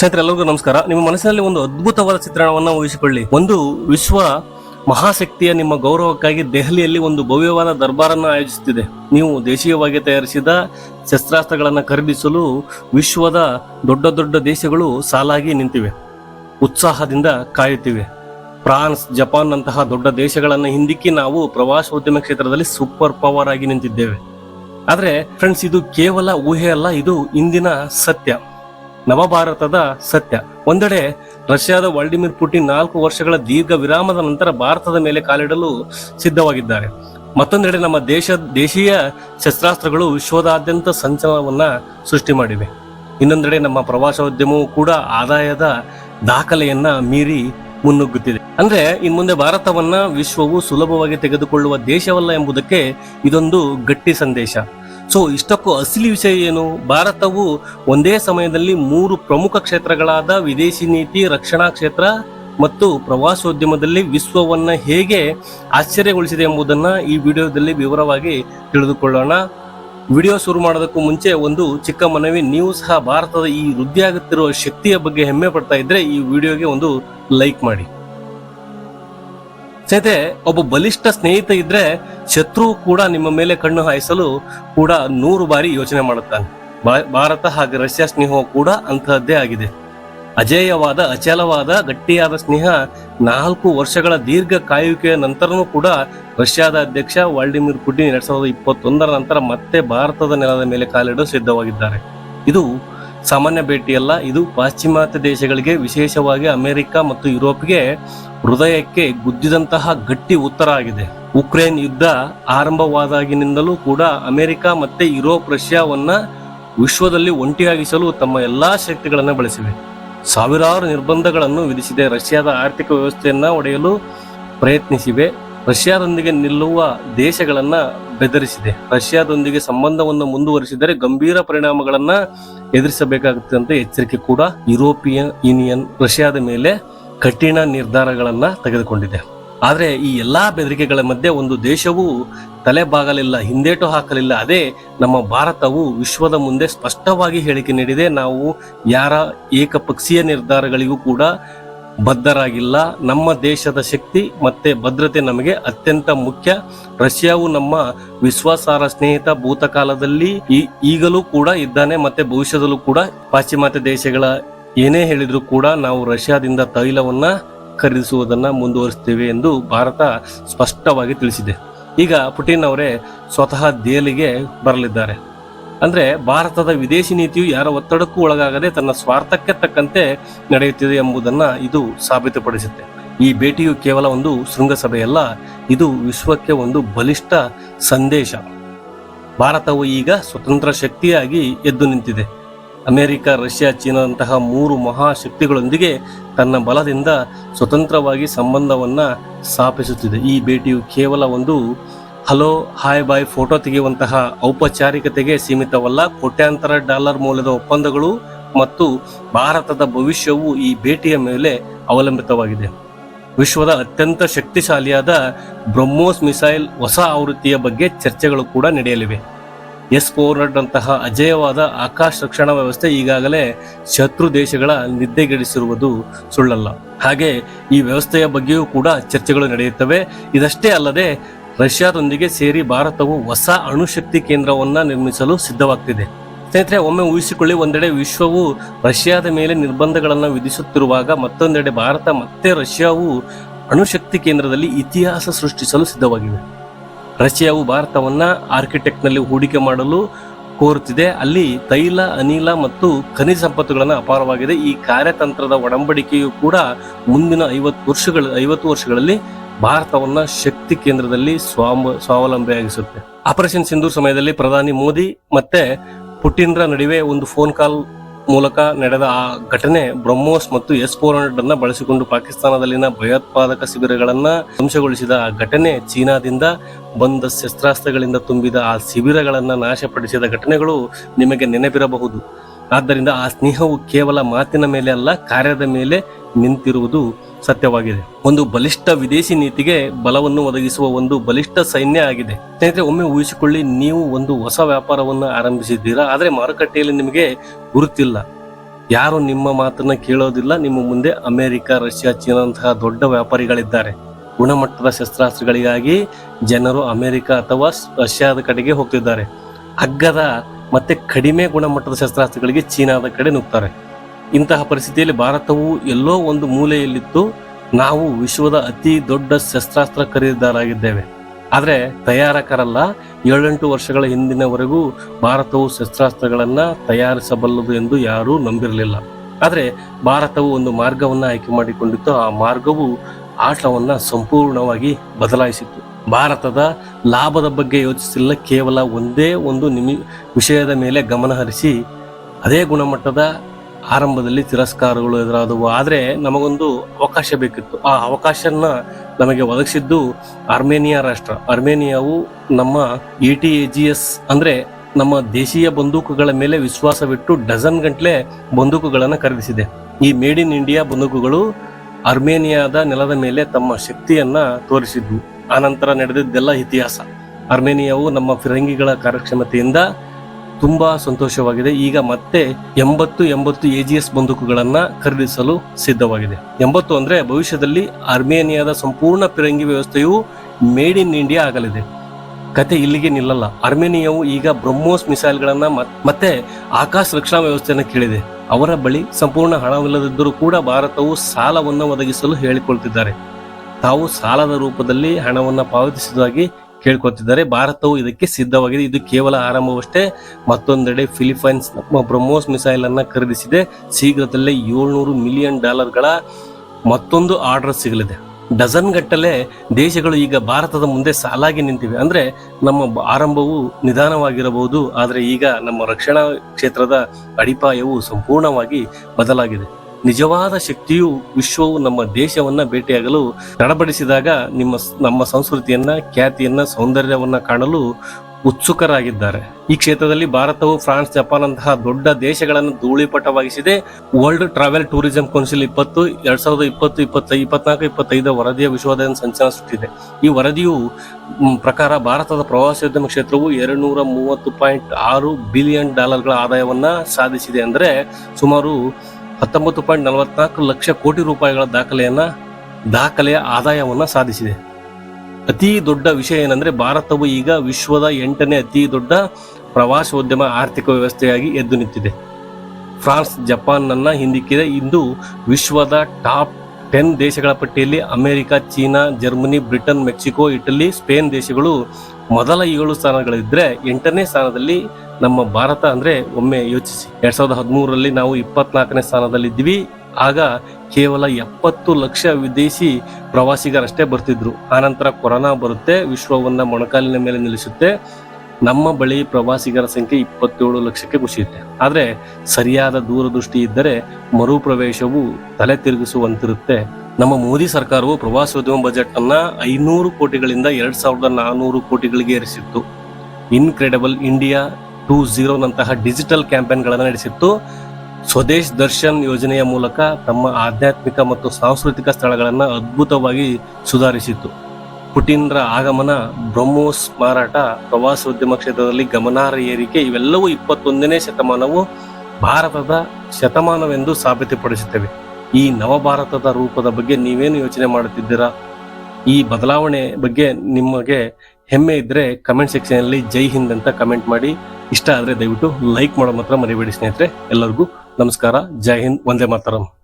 ಸ್ನೇಹಿತರೆ, ಎಲ್ಲರಿಗೂ ನಮಸ್ಕಾರ. ನಿಮ್ಮ ಮನಸ್ಸಿನಲ್ಲಿ ಒಂದು ಅದ್ಭುತವಾದ ಚಿತ್ರಣವನ್ನು ಊಹಿಸಿಕೊಳ್ಳಿ. ಒಂದು ವಿಶ್ವ ಮಹಾಶಕ್ತಿಯ ನಿಮ್ಮ ಗೌರವಕ್ಕಾಗಿ ದೆಹಲಿಯಲ್ಲಿ ಒಂದು ಭವ್ಯವಾದ ದರ್ಬಾರನ್ನು ಆಯೋಜಿಸುತ್ತಿದೆ. ನೀವು ದೇಶೀಯವಾಗಿ ತಯಾರಿಸಿದ ಶಸ್ತ್ರಾಸ್ತ್ರಗಳನ್ನು ಖರೀದಿಸಲು ವಿಶ್ವದ ದೊಡ್ಡ ದೊಡ್ಡ ದೇಶಗಳು ಸಾಲಾಗಿ ನಿಂತಿವೆ. ಉತ್ಸಾಹದಿಂದ ಕಾಯುತ್ತಿವೆ. ಫ್ರಾನ್ಸ್ ಜಪಾನ್ ನಂತಹ ದೊಡ್ಡ ದೇಶಗಳನ್ನು ಹಿಂದಿಕ್ಕಿ ನಾವು ಪ್ರವಾಸೋದ್ಯಮ ಕ್ಷೇತ್ರದಲ್ಲಿ ಸೂಪರ್ ಪವರ್ ಆಗಿ ನಿಂತಿದ್ದೇವೆ. ಆದರೆ ಫ್ರೆಂಡ್ಸ್ ಇದು ಕೇವಲ ಊಹೆ ಅಲ್ಲ, ಇದು ಇಂದಿನ ಸತ್ಯ. ನವಭಾರತದ ಸತ್ಯ. ಒಂದೆಡೆ ರಷ್ಯಾದ ವಾಲ್ಡಿಮಿರ್ ಪುಟಿನ್ ನಾಲ್ಕು ವರ್ಷಗಳ ದೀರ್ಘ ವಿರಾಮದ ನಂತರ ಭಾರತದ ಮೇಲೆ ಕಾಲಿಡಲು ಸಿದ್ಧವಾಗಿದ್ದಾರೆ. ಮತ್ತೊಂದೆಡೆ ನಮ್ಮ ದೇಶ, ದೇಶೀಯ ಶಸ್ತ್ರಾಸ್ತ್ರಗಳು ವಿಶ್ವದಾದ್ಯಂತ ಸಂಚಲನವನ್ನ ಸೃಷ್ಟಿ ಮಾಡಿವೆ. ಇನ್ನೊಂದೆಡೆ ನಮ್ಮ ಪ್ರವಾಸೋದ್ಯಮವು ಕೂಡ ಆದಾಯದ ದಾಖಲೆಯನ್ನ ಮೀರಿ ಮುನ್ನುಗ್ಗುತ್ತಿದೆ. ಅಂದ್ರೆ ಇನ್ ಮುಂದೆ ಭಾರತವನ್ನ ವಿಶ್ವವು ಸುಲಭವಾಗಿ ತೆಗೆದುಕೊಳ್ಳುವ ದೇಶವಲ್ಲ ಎಂಬುದಕ್ಕೆ ಇದೊಂದು ಗಟ್ಟಿ ಸಂದೇಶ. ಸೊ ಇಷ್ಟಕ್ಕೂ ಅಸಲಿ ವಿಷಯ ಏನು? ಭಾರತವು ಒಂದೇ ಸಮಯದಲ್ಲಿ ಮೂರು ಪ್ರಮುಖ ಕ್ಷೇತ್ರಗಳಾದ ವಿದೇಶಿ ನೀತಿ, ರಕ್ಷಣಾ ಕ್ಷೇತ್ರ ಮತ್ತು ಪ್ರವಾಸೋದ್ಯಮದಲ್ಲಿ ವಿಶ್ವವನ್ನು ಹೇಗೆ ಆಶ್ಚರ್ಯಗೊಳಿಸಿದೆ ಎಂಬುದನ್ನು ಈ ವಿಡಿಯೋದಲ್ಲಿ ವಿವರವಾಗಿ ತಿಳಿದುಕೊಳ್ಳೋಣ. ವಿಡಿಯೋ ಶುರು ಮಾಡೋದಕ್ಕೂ ಮುಂಚೆ ಒಂದು ಚಿಕ್ಕ ಮನವಿ, ನೀವು ಸಹ ಭಾರತದ ಈ ವೃದ್ಧಿಯಾಗುತ್ತಿರುವ ಶಕ್ತಿಯ ಬಗ್ಗೆ ಹೆಮ್ಮೆ ಪಡ್ತಾ ಇದ್ರೆ ಈ ವಿಡಿಯೋಗೆ ಒಂದು ಲೈಕ್ ಮಾಡಿ. ಸ್ನೇಹಿತರೆ ಒಬ್ಬ ಬಲಿಷ್ಠ ಸ್ನೇಹಿತ ಇದ್ರೆ ಶತ್ರು ಕೂಡ ನಿಮ್ಮ ಮೇಲೆ ಕಣ್ಣು ಹಾಯಿಸಲು ಕೂಡ ನೂರು ಬಾರಿ ಯೋಚನೆ ಮಾಡುತ್ತಾನೆ. ಭಾರತ ಹಾಗೂ ರಷ್ಯಾ ಸ್ನೇಹ ಕೂಡ ಅಂತಹದ್ದೇ ಆಗಿದೆ. ಅಜೇಯವಾದ, ಅಚಲವಾದ, ಗಟ್ಟಿಯಾದ ಸ್ನೇಹ ನಾಲ್ಕು ವರ್ಷಗಳ ದೀರ್ಘ ಕಾಯುವಿಕೆಯ ನಂತರನೂ ಕೂಡ ರಷ್ಯಾದ ಅಧ್ಯಕ್ಷ ವಾಲ್ಡಿಮಿರ್ ಪುಟಿನ್ ಎರಡ್ ಸಾವಿರದ ಇಪ್ಪತ್ತೊಂದರ ನಂತರ ಮತ್ತೆ ಭಾರತದ ನೆಲದ ಮೇಲೆ ಕಾಲಿಡಲು ಸಿದ್ಧವಾಗಿದ್ದಾರೆ. ಇದು ಸಾಮಾನ್ಯ ಭೇಟಿಯಲ್ಲ. ಇದು ಪಾಶ್ಚಿಮಾತ್ಯ ದೇಶಗಳಿಗೆ, ವಿಶೇಷವಾಗಿ ಅಮೆರಿಕ ಮತ್ತು ಯುರೋಪ್ಗೆ ಹೃದಯಕ್ಕೆ ಗುದ್ದಿದಂತಹ ಗಟ್ಟಿ ಉತ್ತರ ಆಗಿದೆ. ಉಕ್ರೇನ್ ಯುದ್ಧ ಆರಂಭವಾದಾಗಿನಿಂದಲೂ ಕೂಡ ಅಮೆರಿಕ ಮತ್ತೆ ಯುರೋಪ್, ರಷ್ಯಾವನ್ನ ವಿಶ್ವದಲ್ಲಿ ಒಂಟಿಯಾಗಿಸಲು ತಮ್ಮ ಎಲ್ಲಾ ಶಕ್ತಿಗಳನ್ನು ಬಳಸಿವೆ. ಸಾವಿರಾರು ನಿರ್ಬಂಧಗಳನ್ನು ವಿಧಿಸಿದೆ. ರಷ್ಯಾದ ಆರ್ಥಿಕ ವ್ಯವಸ್ಥೆಯನ್ನ ಒಡೆಯಲು ಪ್ರಯತ್ನಿಸಿವೆ. ರಷ್ಯಾದೊಂದಿಗೆ ನಿಲ್ಲುವ ದೇಶಗಳನ್ನ ಬೆದರಿಸಿದೆ. ರಷ್ಯಾದೊಂದಿಗೆ ಸಂಬಂಧವನ್ನು ಮುಂದುವರಿಸಿದರೆ ಗಂಭೀರ ಪರಿಣಾಮಗಳನ್ನ ಎದುರಿಸಬೇಕಾಗುತ್ತೆ ಅಂತ ಎಚ್ಚರಿಕೆ ಕೂಡ ಯುರೋಪಿಯನ್ ಯೂನಿಯನ್, ರಷ್ಯಾದ ಮೇಲೆ ಕಠಿಣ ನಿರ್ಧಾರಗಳನ್ನ ತೆಗೆದುಕೊಂಡಿದೆ. ಆದರೆ ಈ ಎಲ್ಲಾ ಬೆದರಿಕೆಗಳ ಮಧ್ಯೆ ಒಂದು ದೇಶವು ತಲೆಬಾಗಲಿಲ್ಲ, ಹಿಂದೇಟು ಹಾಕಲಿಲ್ಲ. ಅದೇ ನಮ್ಮ ಭಾರತವು ವಿಶ್ವದ ಮುಂದೆ ಸ್ಪಷ್ಟವಾಗಿ ಹೇಳಿಕೆ ನೀಡಿದೆ, ನಾವು ಯಾರ ಏಕಪಕ್ಷೀಯ ನಿರ್ಧಾರಗಳಿಗೂ ಕೂಡ ಬದ್ಧರಾಗಿಲ್ಲ. ನಮ್ಮ ದೇಶದ ಶಕ್ತಿ ಮತ್ತೆ ಭದ್ರತೆ ನಮಗೆ ಅತ್ಯಂತ ಮುಖ್ಯ. ರಷ್ಯಾವು ನಮ್ಮ ವಿಶ್ವಾಸಾರ್ಹ ಸ್ನೇಹಿತ ಭೂತಕಾಲದಲ್ಲಿ ಈಗಲೂ ಕೂಡ ಇದ್ದಾನೆ ಮತ್ತೆ ಭವಿಷ್ಯದಲ್ಲೂ ಕೂಡ ಪಾಶ್ಚಿಮಾತ್ಯ ದೇಶಗಳ ಏನೇ ಹೇಳಿದ್ರು ಕೂಡ ನಾವು ರಷ್ಯಾದಿಂದ ತೈಲವನ್ನ ಖರೀದಿಸುವುದನ್ನ ಮುಂದುವರಿಸ್ತೇವೆ ಎಂದು ಭಾರತ ಸ್ಪಷ್ಟವಾಗಿ ತಿಳಿಸಿದೆ. ಈಗ ಪುಟಿನ್ ಅವರೇ ಸ್ವತಃ ದೆಹಲಿಗೆ ಬರಲಿದ್ದಾರೆ. ಅಂದ್ರೆ ಭಾರತದ ವಿದೇಶಿ ನೀತಿಯು ಯಾರ ಒತ್ತಡಕ್ಕೂ ಒಳಗಾಗದೆ ತನ್ನ ಸ್ವಾರ್ಥಕ್ಕೆ ತಕ್ಕಂತೆ ನಡೆಯುತ್ತಿದೆ ಎಂಬುದನ್ನ ಇದು ಸಾಬೀತುಪಡಿಸುತ್ತೆ. ಈ ಭೇಟಿಯು ಕೇವಲ ಒಂದು ಶೃಂಗಸಭೆಯಲ್ಲ, ಇದು ವಿಶ್ವಕ್ಕೆ ಒಂದು ಬಲಿಷ್ಠ ಸಂದೇಶ. ಭಾರತವು ಈಗ ಸ್ವತಂತ್ರ ಶಕ್ತಿಯಾಗಿ ಎದ್ದು ನಿಂತಿದೆ. ಅಮೆರಿಕ, ರಷ್ಯಾ, ಚೀನಾದಂತಹ ಮೂರು ಮಹಾಶಕ್ತಿಗಳೊಂದಿಗೆ ತನ್ನ ಬಲದಿಂದ ಸ್ವತಂತ್ರವಾಗಿ ಸಂಬಂಧವನ್ನ ಸ್ಥಾಪಿಸುತ್ತಿದೆ. ಈ ಭೇಟಿಯು ಕೇವಲ ಒಂದು ಹಲೋ, ಹಾಯ್ ಬಾಯ್ ಫೋಟೋ ತೆಗೆಯುವಂತಹ ಔಪಚಾರಿಕತೆಗೆ ಸೀಮಿತವಲ್ಲ. ಕೋಟ್ಯಾಂತರ ಡಾಲರ್ ಮೌಲ್ಯದ ಒಪ್ಪಂದಗಳು ಮತ್ತು ಭಾರತದ ಭವಿಷ್ಯವು ಈ ಭೇಟಿಯ ಮೇಲೆ ಅವಲಂಬಿತವಾಗಿದೆ. ವಿಶ್ವದ ಅತ್ಯಂತ ಶಕ್ತಿಶಾಲಿಯಾದ ಬ್ರಹ್ಮೋಸ್ ಮಿಸೈಲ್ ಹೊಸ ಆವೃತ್ತಿಯ ಬಗ್ಗೆ ಚರ್ಚೆಗಳು ಕೂಡ ನಡೆಯಲಿವೆ. ಎಸ್ ಫೋರ್ ಅಂತಹ ಅಜೇಯವಾದ ಆಕಾಶ ರಕ್ಷಣಾ ವ್ಯವಸ್ಥೆ ಈಗಾಗಲೇ ಶತ್ರು ದೇಶಗಳ ನಿದ್ದೆಗೆಡಿಸಿರುವುದು ಸುಳ್ಳಲ್ಲ. ಹಾಗೆ ಈ ವ್ಯವಸ್ಥೆಯ ಬಗ್ಗೆಯೂ ಕೂಡ ಚರ್ಚೆಗಳು ನಡೆಯುತ್ತವೆ. ಇದಷ್ಟೇ ಅಲ್ಲದೆ ರಷ್ಯಾದೊಂದಿಗೆ ಸೇರಿ ಭಾರತವು ಹೊಸ ಅಣುಶಕ್ತಿ ಕೇಂದ್ರವನ್ನ ನಿರ್ಮಿಸಲು ಸಿದ್ಧವಾಗ್ತಿದೆ. ಸ್ನೇಹಿತರೆ, ಒಮ್ಮೆ ಊಹಿಸಿಕೊಳ್ಳಿ, ಒಂದೆಡೆ ವಿಶ್ವವು ರಷ್ಯಾದ ಮೇಲೆ ನಿರ್ಬಂಧಗಳನ್ನು ವಿಧಿಸುತ್ತಿರುವಾಗ ಮತ್ತೊಂದೆಡೆ ಭಾರತ ಮತ್ತೆ ರಷ್ಯಾವು ಅಣುಶಕ್ತಿ ಕೇಂದ್ರದಲ್ಲಿ ಇತಿಹಾಸ ಸೃಷ್ಟಿಸಲು ಸಿದ್ಧವಾಗಿದೆ ರಷ್ಯಾವು ಭಾರತವನ್ನ ಆರ್ಕಿಟೆಕ್ಟ್ನಲ್ಲಿ ಹೂಡಿಕೆ ಮಾಡಲು ಕೋರುತ್ತಿದೆ. ಅಲ್ಲಿ ತೈಲ, ಅನಿಲ ಮತ್ತು ಖನಿಜ ಸಂಪತ್ತುಗಳನ್ನು ಅಪಾರವಾಗಿದೆ. ಈ ಕಾರ್ಯತಂತ್ರದ ಒಡಂಬಡಿಕೆಯು ಕೂಡ ಮುಂದಿನ ಐವತ್ತು ವರ್ಷಗಳ, ಐವತ್ತು ವರ್ಷಗಳಲ್ಲಿ ಭಾರತವನ್ನ ಶಕ್ತಿ ಕೇಂದ್ರದಲ್ಲಿ ಸ್ವಾಮ ಸ್ವಾವಲಂಬಿಯಾಗಿಸುತ್ತೆ. ಆಪರೇಷನ್ ಸಿಂಧೂರ್ ಸಮಯದಲ್ಲಿ ಪ್ರಧಾನಿ ಮೋದಿ ಮತ್ತೆ ಪುಟಿನ್ರ ನಡುವೆ ಒಂದು ಫೋನ್ ಕಾಲ್ ಮೂಲಕ ನಡೆದ ಆ ಘಟನೆ ಬ್ರಹ್ಮೋಸ್ ಮತ್ತು ಎಸ್ ಫೋರ್ ಹಂಡ್ರೆಡ್ ಅನ್ನ ಬಳಸಿಕೊಂಡು ಪಾಕಿಸ್ತಾನದಲ್ಲಿನ ಭಯೋತ್ಪಾದಕ ಶಿಬಿರಗಳನ್ನ ಧ್ವಂಸಗೊಳಿಸಿದ ಆ ಘಟನೆ ಚೀನಾದಿಂದ ಬಂದ ಶಸ್ತ್ರಾಸ್ತ್ರಗಳಿಂದ ತುಂಬಿದ ಆ ಶಿಬಿರಗಳನ್ನ ನಾಶಪಡಿಸಿದ ಘಟನೆಗಳು ನಿಮಗೆ ನೆನಪಿರಬಹುದು. ಆದ್ದರಿಂದ ಆ ಸ್ನೇಹವು ಕೇವಲ ಮಾತಿನ ಮೇಲೆ ಅಲ್ಲ, ಕಾರ್ಯದ ಮೇಲೆ ನಿಂತಿರುವುದು ಸತ್ಯವಾಗಿದೆ. ಒಂದು ಬಲಿಷ್ಠ ವಿದೇಶಿ ನೀತಿಗೆ ಬಲವನ್ನು ಒದಗಿಸುವ ಒಂದು ಬಲಿಷ್ಠ ಸೈನ್ಯ ಆಗಿದೆ. ಸ್ನೇಹಿತರೆ, ಒಮ್ಮೆ ಊಹಿಸಿಕೊಳ್ಳಿ, ನೀವು ಒಂದು ಹೊಸ ವ್ಯಾಪಾರವನ್ನು ಆರಂಭಿಸಿದ್ದೀರಾ? ಆದರೆ ಮಾರುಕಟ್ಟೆಯಲ್ಲಿ ನಿಮಗೆ ಗುರುತಿಲ್ಲ. ಯಾರು ನಿಮ್ಮ ಮಾತನ್ನ ಕೇಳೋದಿಲ್ಲ. ನಿಮ್ಮ ಮುಂದೆ ಅಮೆರಿಕ, ರಷ್ಯಾ, ಚೀನಾದಂತಹ ದೊಡ್ಡ ವ್ಯಾಪಾರಿಗಳಿದ್ದಾರೆ. ಗುಣಮಟ್ಟದ ಶಸ್ತ್ರಾಸ್ತ್ರಗಳಿಗಾಗಿ ಜನರು ಅಮೆರಿಕ ಅಥವಾ ರಷ್ಯಾದ ಕಡೆಗೆ ಹೋಗ್ತಿದ್ದಾರೆ. ಅಗ್ಗದ ಮತ್ತೆ ಕಡಿಮೆ ಗುಣಮಟ್ಟದ ಶಸ್ತ್ರಾಸ್ತ್ರಗಳಿಗೆ ಚೀನಾದ ಕಡೆ ನುಗ್ತಾರೆ. ಇಂತಹ ಪರಿಸ್ಥಿತಿಯಲ್ಲಿ ಭಾರತವು ಎಲ್ಲೋ ಒಂದು ಮೂಲೆಯಲ್ಲಿತ್ತು. ನಾವು ವಿಶ್ವದ ಅತಿ ದೊಡ್ಡ ಶಸ್ತ್ರಾಸ್ತ್ರ ಖರೀದಿದಾರಾಗಿದ್ದೇವೆ ಆದರೆ ತಯಾರಕರಲ್ಲ. ಏಳೆಂಟು ವರ್ಷಗಳ ಹಿಂದಿನವರೆಗೂ ಭಾರತವು ಶಸ್ತ್ರಾಸ್ತ್ರಗಳನ್ನು ತಯಾರಿಸಬಲ್ಲದು ಎಂದು ಯಾರೂ ನಂಬಿರಲಿಲ್ಲ. ಆದರೆ ಭಾರತವು ಒಂದು ಮಾರ್ಗವನ್ನು ಆಯ್ಕೆ ಮಾಡಿಕೊಂಡಿತ್ತು. ಆ ಮಾರ್ಗವು ಆಟವನ್ನು ಸಂಪೂರ್ಣವಾಗಿ ಬದಲಾಯಿಸಿತ್ತು. ಭಾರತದ ಲಾಭದ ಬಗ್ಗೆ ಯೋಚಿಸಿಲ್ಲ. ಕೇವಲ ಒಂದೇ ಒಂದು ನಿಮಿ, ವಿಷಯದ ಮೇಲೆ ಗಮನ ಹರಿಸಿ ಅದೇ ಗುಣಮಟ್ಟದ ಆರಂಭದಲ್ಲಿ ತಿರಸ್ಕಾರಗಳು ಎದುರಾದವು. ಆದರೆ ನಮಗೊಂದು ಅವಕಾಶ ಬೇಕಿತ್ತು. ಆ ಅವಕಾಶನ ನಮಗೆ ಒದಗಿಸಿದ್ದು ಅರ್ಮೇನಿಯಾ ರಾಷ್ಟ್ರ. ಅರ್ಮೇನಿಯಾವು ನಮ್ಮ A T A G S ಅಂದರೆ ನಮ್ಮ ದೇಶೀಯ ಬಂದೂಕುಗಳ ಮೇಲೆ ವಿಶ್ವಾಸವಿಟ್ಟು dozen ಗಂಟ್ಲೆ ಬಂದೂಕುಗಳನ್ನು ಖರೀದಿಸಿದೆ. He made in India ಬಂದೂಕುಗಳು ಅರ್ಮೇನಿಯಾದ ನೆಲದ ಮೇಲೆ ತಮ್ಮ ಶಕ್ತಿಯನ್ನ ತೋರಿಸಿದ್ವು. ಆನಂತರ ನಡೆದಿದ್ದೆಲ್ಲ ಇತಿಹಾಸ. ಅರ್ಮೇನಿಯಾವು ನಮ್ಮ ಫಿರಂಗಿಗಳ ಕಾರ್ಯಕ್ಷಮತೆಯಿಂದ ತುಂಬಾ ಸಂತೋಷವಾಗಿದೆ. ಈಗ ಮತ್ತೆ ಎಂಬತ್ತು ಎಂಬತ್ತು ಎ ಜಿ ಎಸ್ ಬಂದೂಕುಗಳನ್ನ ಖರೀದಿಸಲು ಸಿದ್ಧವಾಗಿದೆ. ಎಂಬತ್ತು ಅಂದ್ರೆ ಭವಿಷ್ಯದಲ್ಲಿ ಅರ್ಮೇನಿಯಾದ ಸಂಪೂರ್ಣ ಪಿರಂಗಿ ವ್ಯವಸ್ಥೆಯು ಮೇಡ್ ಇನ್ ಇಂಡಿಯಾ ಆಗಲಿದೆ. ಕತೆ ಇಲ್ಲಿಗೆ ನಿಲ್ಲಲ್ಲ. ಅರ್ಮೇನಿಯಾವು ಈಗ ಬ್ರಹ್ಮೋಸ್ ಮಿಸೈಲ್ಗಳನ್ನ ಮತ್- ಮತ್ತೆ ಆಕಾಶ ರಕ್ಷಣಾ ವ್ಯವಸ್ಥೆಯನ್ನು ಕೇಳಿದೆ. ಅವರ ಬಳಿ ಸಂಪೂರ್ಣ ಹಣವಿಲ್ಲದಿದ್ದರೂ ಕೂಡ ಭಾರತವು ಸಾಲವನ್ನು ಒದಗಿಸಲು ಹೇಳಿಕೊಳ್ತಿದ್ದಾರೆ. ತಾವು ಸಾಲದ ರೂಪದಲ್ಲಿ ಹಣವನ್ನು ಪಾವತಿಸುವುದಾಗಿ ಕೇಳ್ಕೊತಿದ್ದಾರೆ. ಭಾರತವು ಇದಕ್ಕೆ ಸಿದ್ಧವಾಗಿದೆ. ಇದು ಕೇವಲ ಆರಂಭವಷ್ಟೇ. ಮತ್ತೊಂದೆಡೆ ಫಿಲಿಪೈನ್ಸ್ ಬ್ರಹ್ಮೋಸ್ ಮಿಸೈಲ್ ಅನ್ನ ಖರೀದಿಸಿದೆ. ಶೀಘ್ರದಲ್ಲೇ ಏಳ್ನೂರು ಮಿಲಿಯನ್ ಡಾಲರ್ಗಳ ಮತ್ತೊಂದು ಆರ್ಡರ್ ಸಿಗಲಿದೆ. ಡಜನ್ ಗಟ್ಟಲೆ ದೇಶಗಳು ಈಗ ಭಾರತದ ಮುಂದೆ ಸಾಲಾಗಿ ನಿಂತಿವೆ. ಅಂದ್ರೆ ನಮ್ಮ ಆರಂಭವು ನಿಧಾನವಾಗಿರಬಹುದು. ಆದರೆ ಈಗ ನಮ್ಮ ರಕ್ಷಣಾ ಕ್ಷೇತ್ರದ ಅಡಿಪಾಯವು ಸಂಪೂರ್ಣವಾಗಿ ಬದಲಾಗಿದೆ. ನಿಜವಾದ ಶಕ್ತಿಯು ವಿಶ್ವವು ನಮ್ಮ ದೇಶವನ್ನ ಭೇಟಿಯಾಗಲು ನಡಬಡಿಸಿದಾಗ ನಿಮ್ಮ ನಮ್ಮ ಸಂಸ್ಕೃತಿಯನ್ನ, ಖ್ಯಾತಿಯನ್ನ, ಸೌಂದರ್ಯವನ್ನ ಕಾಣಲು ಉತ್ಸುಕರಾಗಿದ್ದಾರೆ. ಈ ಕ್ಷೇತ್ರದಲ್ಲಿ ಭಾರತವು ಫ್ರಾನ್ಸ್ ಜಪಾನ್ ಅಂತಹ ದೊಡ್ಡ ದೇಶಗಳನ್ನು ಧೂಳಿಪಟವಾಗಿಸಿದೆ. ವರ್ಲ್ಡ್ ಟ್ರಾವೆಲ್ ಟೂರಿಸಂ ಕೌನ್ಸಿಲ್ ಇಪ್ಪತ್ತು, ಎರಡ್ ಸಾವಿರದ ಇಪ್ಪತ್ತು, ಇಪ್ಪತ್ತೈ, ಇಪ್ಪತ್ನಾಲ್ಕು, ಇಪ್ಪತ್ತೈದು ವರದಿಯ ವಿಶ್ವದಾದ್ಯಂತ ಸಂಚಲನ ಸುಟ್ಟಿದೆ ಈ ವರದಿಯು ಪ್ರಕಾರ ಭಾರತದ ಪ್ರವಾಸೋದ್ಯಮ ಕ್ಷೇತ್ರವು ಎರಡು ನೂರ ಮೂವತ್ತು ಪಾಯಿಂಟ್ ಆರು ಬಿಲಿಯನ್ ಡಾಲರ್ಗಳ ಆದಾಯವನ್ನ ಸಾಧಿಸಿದೆ. ಅಂದ್ರೆ ಸುಮಾರು ಹತ್ತೊಂಬತ್ತು ಪಾಯಿಂಟ್ ನಲವತ್ನಾಲ್ಕು ಲಕ್ಷ ಕೋಟಿ ರೂಪಾಯಿಗಳ ದಾಖಲೆಯನ್ನ ದಾಖಲೆಯ ಆದಾಯವನ್ನು ಸಾಧಿಸಿದೆ. ಅತಿ ದೊಡ್ಡ ವಿಷಯ ಏನಂದ್ರೆ ಭಾರತವು ಈಗ ವಿಶ್ವದ ಎಂಟನೇ ಅತಿ ದೊಡ್ಡ ಪ್ರವಾಸೋದ್ಯಮ ಆರ್ಥಿಕ ವ್ಯವಸ್ಥೆಯಾಗಿ ಎದ್ದು ನಿಂತಿದೆ. ಫ್ರಾನ್ಸ್ ಜಪಾನ್ನನ್ನ ಹಿಂದಿಕ್ಕಿದೆ. ಇಂದು ವಿಶ್ವದ ಟಾಪ್ ಟೆನ್ ದೇಶಗಳ ಪಟ್ಟಿಯಲ್ಲಿ America, China, Germany, Britain, Mexico, Italy, Spain ದೇಶಗಳು ಮೊದಲ ಏಳು ಸ್ಥಾನಗಳಿದ್ರೆ ಎಂಟನೇ ಸ್ಥಾನದಲ್ಲಿ ನಮ್ಮ ಭಾರತ ಅಂದ್ರೆ ಒಮ್ಮೆ ಯೋಚಿಸಿ. ಎರಡ್ ಸಾವಿರದ ಹದಿಮೂರರಲ್ಲಿ ನಾವು ಇಪ್ಪತ್ನಾಲ್ಕನೇ ಸ್ಥಾನದಲ್ಲಿದ್ದೀವಿ. ಆಗ ಕೇವಲ ಎಪ್ಪತ್ತು ಲಕ್ಷ ವಿದೇಶಿ ಪ್ರವಾಸಿಗರಷ್ಟೇ ಬರ್ತಿದ್ರು. ಆನಂತರ ಕೊರೋನಾ ಬರುತ್ತೆ, ವಿಶ್ವವನ್ನ ಮೊಣಕಾಲಿನ ಮೇಲೆ ನಿಲ್ಲಿಸುತ್ತೆ. ನಮ್ಮ ಬಳಿ ಪ್ರವಾಸಿಗರ ಸಂಖ್ಯೆ ಇಪ್ಪತ್ತೇಳು ಲಕ್ಷಕ್ಕೆ ಕುಸಿಯುತ್ತೆ ಆದರೆ ಸರಿಯಾದ ದೂರದೃಷ್ಟಿ ಇದ್ದರೆ ಮರುಪ್ರವೇಶವು ತಲೆ ತಿರುಗಿಸುವಂತಿರುತ್ತೆ. ನಮ್ಮ ಮೋದಿ ಸರ್ಕಾರವು ಪ್ರವಾಸೋದ್ಯಮ ಬಜೆಟ್ ಅನ್ನ ಐನೂರು ಕೋಟಿಗಳಿಂದ ಎರಡ್ ಸಾವಿರದ ನಾನೂರು ಕೋಟಿಗಳಿಗೆ ಏರಿಸಿತ್ತು. ಇನ್ಕ್ರೆಡಿಬಲ್ ಇಂಡಿಯಾ ಟೂ ಝೀರೋನಂತಹ ಡಿಜಿಟಲ್ ಕ್ಯಾಂಪೇನ್ಗಳನ್ನು ನಡೆಸಿತ್ತು. ಸ್ವದೇಶ್ ದರ್ಶನ್ ಯೋಜನೆಯ ಮೂಲಕ ತಮ್ಮ ಆಧ್ಯಾತ್ಮಿಕ ಮತ್ತು ಸಾಂಸ್ಕೃತಿಕ ಸ್ಥಳಗಳನ್ನು ಅದ್ಭುತವಾಗಿ ಸುಧಾರಿಸಿತ್ತು. ಪುಟಿನ್ರ ಆಗಮನ ಬ್ರಹ್ಮೋಸ್ ಮಾರಾಟ ಪ್ರವಾಸೋದ್ಯಮ ಕ್ಷೇತ್ರದಲ್ಲಿ ಗಮನಾರ್ಹ ಏರಿಕೆ ಇವೆಲ್ಲವೂ ಇಪ್ಪತ್ತೊಂದನೇ ಶತಮಾನವು ಭಾರತದ ಶತಮಾನವೆಂದು ಸಾಬೀತುಪಡಿಸುತ್ತವೆ. ಈ ನವಭಾರತದ ರೂಪದ ಬಗ್ಗೆ ನೀವೇನು ಯೋಚನೆ ಮಾಡುತ್ತಿದ್ದೀರಾ? ಈ ಬದಲಾವಣೆ ಬಗ್ಗೆ ನಿಮಗೆ ಹೆಮ್ಮೆ ಇದ್ರೆ ಕಮೆಂಟ್ ಸೆಕ್ಷನ್ ಅಲ್ಲಿ ಜೈ ಹಿಂದ್ ಅಂತ ಕಮೆಂಟ್ ಮಾಡಿ. ಇಷ್ಟ ಆದರೆ ದಯವಿಟ್ಟು ಲೈಕ್ ಮಾಡೋ ಮಾತ್ರ ಮರಿಬೇಡಿ ಸ್ನೇಹಿತರೆ. ಎಲ್ಲರಿಗೂ ನಮಸ್ಕಾರ. ಜೈ ಹಿಂದ್. ಒಂದೇ ಮಾತರಂ.